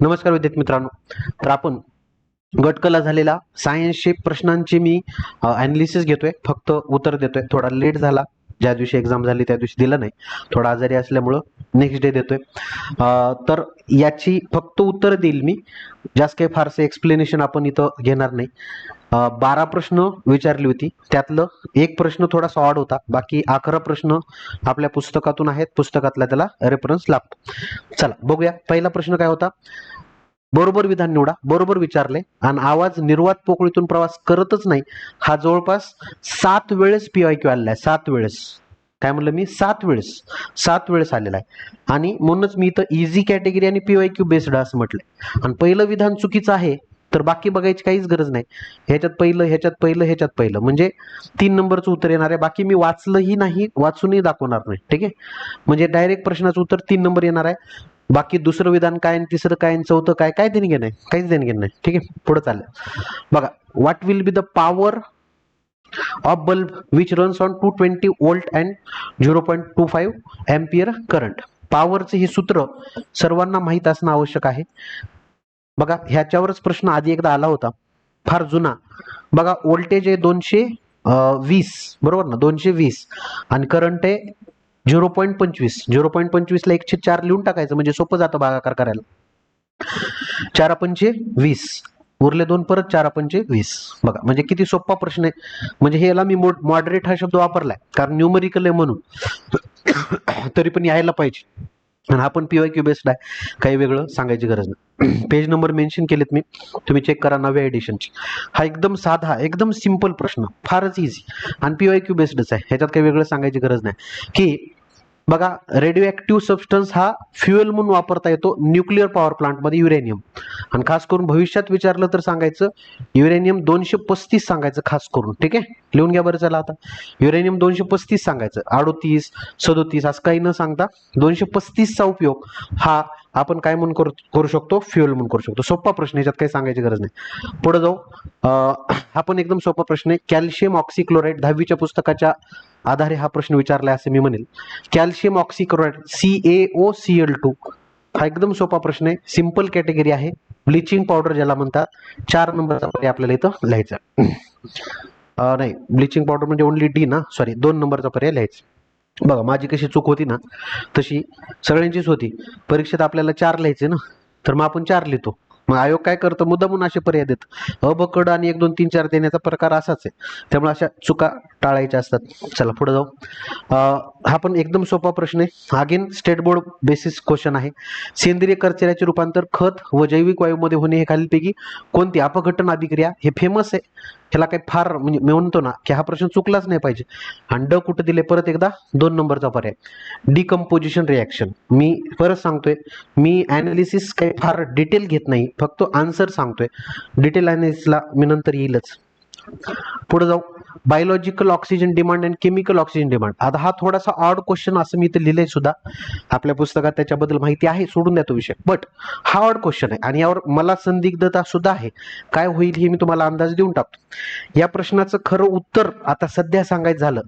नमस्कार विद्यार्थी मित्रांनो. तर आपण गटकला झालेला सायन्सचे प्रश्नांची मी अनालिसिस घेतोय. फक्त उत्तर देतोय. थोडा लेट झाला. ज्या दिवशी एक्झाम झाली त्या दिवशी दिलं नाही. थोडा आजारी असल्यामुळं नेक्स्ट डे देतोय. तर याची फक्त उत्तर देईल मी. जास्त काही फारसे एक्सप्लेनेशन आपण इथं घेणार नाही. बारा प्रश्न विचारली होती. त्यातलं एक प्रश्न थोडासा ऑड होता. बाकी अकरा प्रश्न आपल्या पुस्तकातून आहेत. पुस्तकातला त्याला रेफरन्स लागतो. चला बघूया. पहिला प्रश्न काय होता? बरोबर विधान निवडा बरोबर विचारले. आणि आवाज निर्वात पोकळीतून प्रवास करतच नाही. हा जवळपास सात वेळेस पी आय क्यू आलेला आहे. सात वेळेस. काय म्हणलं मी? सात वेळेस. सात वेळेस आलेला आहे. आणि म्हणूनच मी इथं इझी कॅटेगरी आणि पी वाय क्यू बेस्ड असं म्हटलंय. आणि पहिलं विधान चुकीचं आहे तर बाकी बघायची काहीच गरज नाही. ह्याच्यात पहिलं ह्याच्यात पहिलं ह्याच्यात पहिलं. म्हणजे तीन नंबरचं उत्तर येणार आहे. बाकी मी वाचलंही नाही वाचूनही दाखवणार नाही. ठीक आहे? म्हणजे डायरेक्ट प्रश्नाचं उत्तर तीन नंबर येणार आहे. बाकी दुसरं विधान काय तिसरं काय चौथं काय काय देणे घेणं आहे? काहीच देणे घेणं नाही. ठीक आहे? पुढे चाललं. बघा what will be the power of bulb which runs on two twenty volt and zero point two five ampere current पॉवरचं हे सूत्र सर्वांना माहीत असणं आवश्यक आहे. बघा ह्याच्यावरच प्रश्न आधी एकदा आला होता. फार जुना. बघा व्होल्टेज आहे दोनशे वीस. बरोबर ना? दोनशे वीस. आणि करंट आहे झिरो पॉईंट पंचवीस झिरो पॉईंट पंचवीसला एकशे चार लिहून टाकायचं म्हणजे सोपं जातं भागाकार करायला. चार पंचे वीस. उरले दोन परत चार पंचे वीस. बघा म्हणजे किती सोपा प्रश्न आहे. म्हणजे हे याला मी मॉडरेट हा शब्द वापरलाय कारण न्यूमरिकल आहे म्हणून. तरी पण यायला पाहिजे. आणि हा पण पी वाय क्यू बेस्ड आहे. काही वेगळं सांगायची गरज नाही. पेज नंबर मेन्शन केलेत मी. तुम्ही चेक करा नव्या एडिशनची हा एकदम साधा एकदम सिंपल प्रश्न. फारच इझी आणि पी वाय क्यू बेस्डच आहे. ह्याच्यात काही वेगळं सांगायची गरज नाही. की बघा रेडिओ ॲक्टिव्ह सबस्टन्स हा फ्युएल म्हणून वापरता येतो न्यूक्लिअर पॉवर प्लांटमध्ये युरेनियम आणि खास करून भविष्यात विचारलं तर सांगायचं युरेनियम दोनशे पस्तीस सांगायचं खास करून ठीक आहे? लिहून घ्या बरं चला आता. युरेनियम दोनशे पस्तीस सांगायचं अडोतीस सदोतीस असं काही न सांगता दोनशे पस्तीसचा उपयोग हा आपण काय म्हणून करू करू शकतो? फ्युएल म्हणून करू शकतो. सोपा प्रश्न याच्यात काही सांगायची गरज नाही. पुढे जाऊ. आपण एकदम सोपा प्रश्न आहे. कॅल्शियम ऑक्सिक्लोराईड दहावीच्या पुस्तकाच्या आधारे हा प्रश्न विचारला असं मी म्हणेल. Calcium oxychloride C A O C L two हा एकदम सोपा प्रश्न आहे. सिंपल कॅटेगरी आहे. ब्लिचिंग पावडर ज्याला म्हणतात. चार नंबरचा पर्याय आपल्याला इथं लिहायचा नाही. ब्लिचिंग पावडर म्हणजे ओनली डी ना? सॉरी दोन नंबरचा पर्याय लिहायचा बघा माझी कशी चूक होती ना तशी सगळ्यांचीच होती. परीक्षेत आपल्याला चार लिहायचे ना तर मग आपण चार लिहितो. मग आयोग काय करतं मुद्दामून असे पर्याय देत. अबकड आणि एक दोन तीन चार देण्याचा प्रकार असाच आहे. त्यामुळे अशा चुका टाळायच्या असतात. चला पुढे जाऊ. हा पण एकदम सोपा प्रश्न आहे. Again state board basis question आहे. सेंद्रिय कचऱ्याचे रूपांतर खत व जैविक वायूमध्ये होणे हे खालीलपैकी कोणती अपघटन अभिक्रिया हे फेमस आहे. ह्याला काही फार म्हणजे मी म्हणतो ना की हा प्रश्न चुकलाच नाही पाहिजे. आणि ड कुठं दिले परत एकदा दोन नंबरचा पर्याय. डिकम्पोजिशन रिॲक्शन मी परत सांगतोय मी ॲनालिसिस काही फार डिटेल घेत नाही फक्त आन्सर सांगतोय. डिटेल ॲनालिसिसला मी नंतर येईलच. पुढे जाऊ. Biological oxygen demand and chemical oxygen demand आता हा थोडासा ऑड क्वेश्चन असं मी इथे लिहिलंय सुद्धा. आपल्या पुस्तकात त्याच्याबद्दल माहिती आहे सोडून द्या तो विषय. बट हा ऑड क्वेश्चन आहे. आणि यावर मला संदिग्धता सुद्धा आहे. काय होईल हे मी तुम्हाला अंदाज देऊन टाकतो. या प्रश्नाचं खरं उत्तर आता सध्या सांगायचं झालं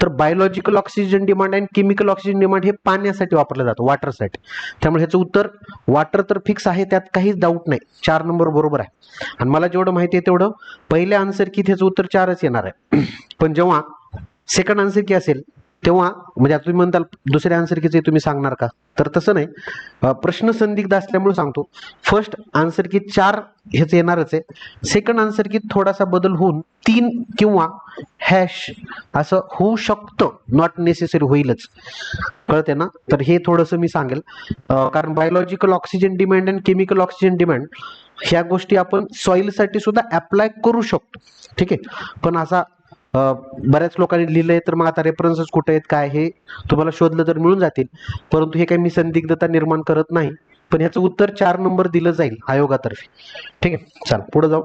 तर बायोलॉजिकल ऑक्सिजन डिमांड आणि केमिकल ऑक्सिजन डिमांड हे पाण्यासाठी वापरलं जातं वॉटरसाठी त्यामुळे ह्याचं उत्तर वॉटर तर फिक्स आहे त्यात काहीच डाऊट नाही. चार नंबर बरोबर आहे. आणि मला जेवढं माहिती आहे तेवढं पहिल्या आन्सर की त्याचं उत्तर चारच येणार आहे. पण जेव्हा सेकंड आन्सर की असेल तेव्हा म्हणजे आता तुम्ही म्हणताल दुसऱ्या आन्सर कीचे तुम्ही सांगणार का? तर तसं नाही. प्रश्न संदिग्ध असल्यामुळे सांगतो. फर्स्ट आन्सर की चार हेच येणारच आहे. सेकंड आन्सर की थोडासा बदल होऊन तीन किंवा हॅश असं होऊ शकतं. नॉट नेसेसरी होईलच. कळते ना? तर हे थोडंसं मी सांगेल. कारण biological oxygen demand and chemical oxygen demand ह्या गोष्टी आपण सॉईलसाठी सुद्धा अप्लाय करू शकतो. ठीक आहे? पण असा बऱ्याच लोकांनी लिहिलं आहे तर मग आता रेफरन्सेस कुठे आहेत काय हे तुम्हाला शोधलं तर मिळून जातील. परंतु हे काही मी संदिग्धता निर्माण करत नाही. पण ह्याचं उत्तर चार नंबर दिलं जाईल आयोगातर्फे. ठीक आहे चला पुढे जाऊ.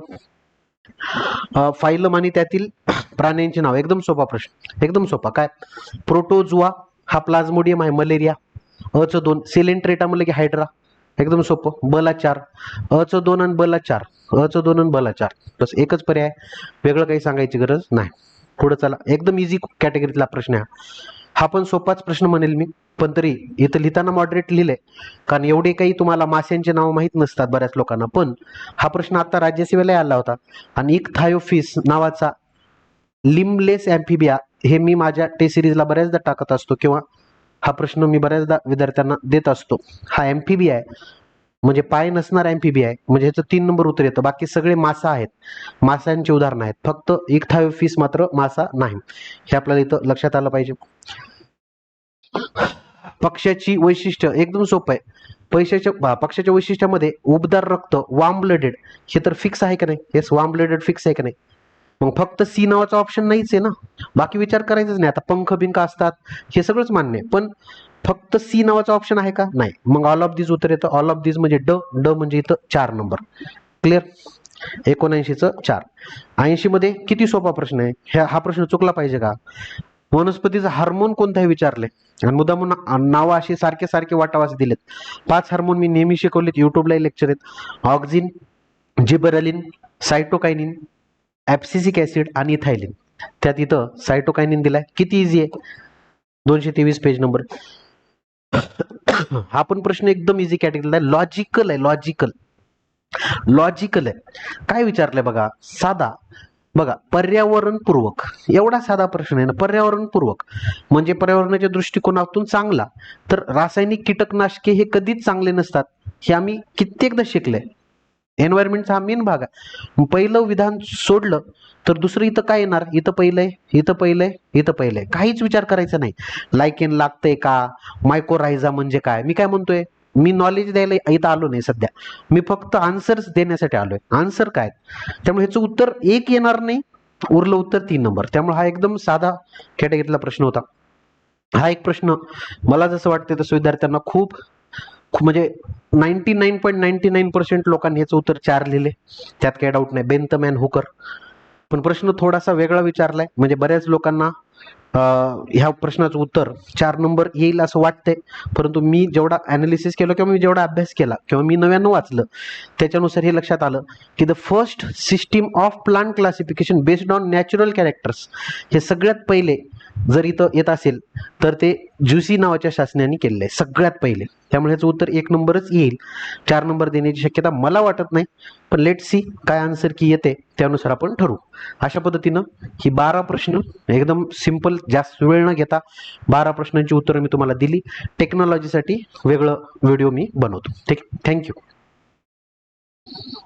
फाईलम फायलम आणि त्यातील प्राण्यांची नाव एकदम सोपा प्रश्न एकदम सोपा. काय? प्रोटोजुआ हा प्लाझ्मोडियम आहे मलेरिया. अच दोन सिलेंट्रेटा म्हणलं की हायड्रा. एकदम सोपं बला चार अच दोन आणि बला चार अच दोन आणि बला चार बस एकच पर्याय वेगळं काही सांगायची गरज नाही. पुढे चला. एकदम इझी कॅटेगरीतला प्रश्न आहे. हा. पण सोपाच प्रश्न म्हणेल मी. पण तरी इथं लिहिताना मॉडरेट लिहिलंय. कारण एवढे काही तुम्हाला माश्यांचे नाव माहीत नसतात बऱ्याच लोकांना. पण हा प्रश्न आता राज्यसेवेला आला होता. आणि एक थायोफिस नावाचा लिमलेस अँफिबिया हे मी माझ्या टे सिरीजला बऱ्याचदा टाकत असतो किंवा हा प्रश्न मी बऱ्याचदा विद्यार्थ्यांना देत असतो. हा एम्फिबिया आहे. म्हणजे पाय नसणार ॲम्फिबिया आहे म्हणजे ह्याचं तीन नंबर उत्तर येतं. बाकी सगळे मासा आहेत. मासांची उदाहरणं आहेत. फक्त एक थायोफिस मात्र मासा नाही. हे आपल्याला इथं लक्षात आलं पाहिजे. पक्षाची वैशिष्ट्य एकदम सोपं आहे. पैशाच्या पक्षाच्या वैशिष्ट्यामध्ये उबदार रक्त वाम ब्लडेड हे तर फिक्स आहे का नाही? येस वाम ब्लडेड फिक्स आहे का नाही? मग फक्त सी नावाचा ऑप्शन नाहीच आहे ना? बाकी विचार करायचाच नाही. आता पंख बिंक असतात. हे सगळंच मान्य आहे. पण फक्त सी नावाचा ऑप्शन आहे का? नाही. मग ऑल ऑफ दिस उत्तर येतं. ऑल ऑफ दिस म्हणजे ड ड म्हणजे इथं चार नंबर क्लिअर एकोणऐंशीचं चार. ऐंशी मध्ये किती सोपा प्रश्न आहे? ह्या हा प्रश्न चुकला पाहिजे का? वनस्पतीचं हार्मोन कोणता आहे विचारले? आणि मुद्दाम नावं अशी सारखे सारखे वाटावासे दिलेत. पाच हार्मोन मी नेहमी शिकवलेत युट्यूबला लेक्चर आहेत. Auxin gibberellin cytokinin abscisic acid आणि इथायलिन त्यात इथं सायटोकायनिन दिलाय. किती इझी आहे? दोनशे तेवीस पेज नंबर हा पण प्रश्न एकदम इझी कॅटेगरीला आहे. लॉजिकल आहे लॉजिकल लॉजिकल आहे. काय विचारलंय बघा? साधा. बघा पर्यावरणपूर्वक. एवढा साधा प्रश्न आहे ना पर्यावरणपूर्वक. म्हणजे पर्यावरणाच्या दृष्टिकोनातून चांगला. तर रासायनिक कीटकनाशके हे कधीच चांगले नसतात. हे आम्ही कित्येकदा शिकलंय. एन्व्हायरमेंटचा हा मेन भाग आहे. पहिलं विधान सोडलं तर दुसरं इथं काय येणार? इथं पहिलंय इथं पहिलंय इथं पहिलंय. काहीच विचार करायचा नाही. लायकेन लागतंय का? मायक्रोरायझा म्हणजे काय? मी काय म्हणतोय? मी नॉलेज द्यायला इथं आलो नाही सध्या. मी फक्त आन्सर्स देण्यासाठी आलोय. आन्सर काय? त्यामुळे ह्याचं उत्तर एक येणार नाही. उरलं उत्तर तीन नंबर. त्यामुळे हा एकदम साधा कॅटेगरीतला प्रश्न होता. हा एक प्रश्न. मला जसं वाटतं तसं विद्यार्थ्यांना खूप म्हणजे ninety nine point ninety nine percent लोकांनी ह्याचं उत्तर चार लिहिले त्यात काही डाऊट नाही. बेंत मॅन हुकर पण प्रश्न थोडासा वेगळा विचारलाय. म्हणजे बऱ्याच लोकांना ह्या प्रश्नाचं उत्तर चार नंबर येईल असं वाटतंय. परंतु मी जेवढा अनालिसिस केलं किंवा मी जेवढा अभ्यास केला किंवा मी नव्यानं वाचलं त्याच्यानुसार हे लक्षात आलं की the first system of plant classification based on natural characters हे सगळ्यात पहिले जर इथं येत असेल तर ते ज्युसी नावाच्या शासनाने केलेलं आहे सगळ्यात पहिले. त्यामुळे ह्याचं उत्तर एक नंबरच येईल. चार नंबर देण्याची शक्यता मला वाटत नाही पण लेट सी काय आन्सर की येते त्यानुसार आपण ठरवू. अशा पद्धतीनं ही बारा प्रश्न एकदम सिंपल जास्त वेळ न घेता बारा प्रश्नांची उत्तरं मी तुम्हाला दिली. टेक्नॉलॉजीसाठी वेगळं व्हिडिओ मी बनवतो. ठीक थँक्यू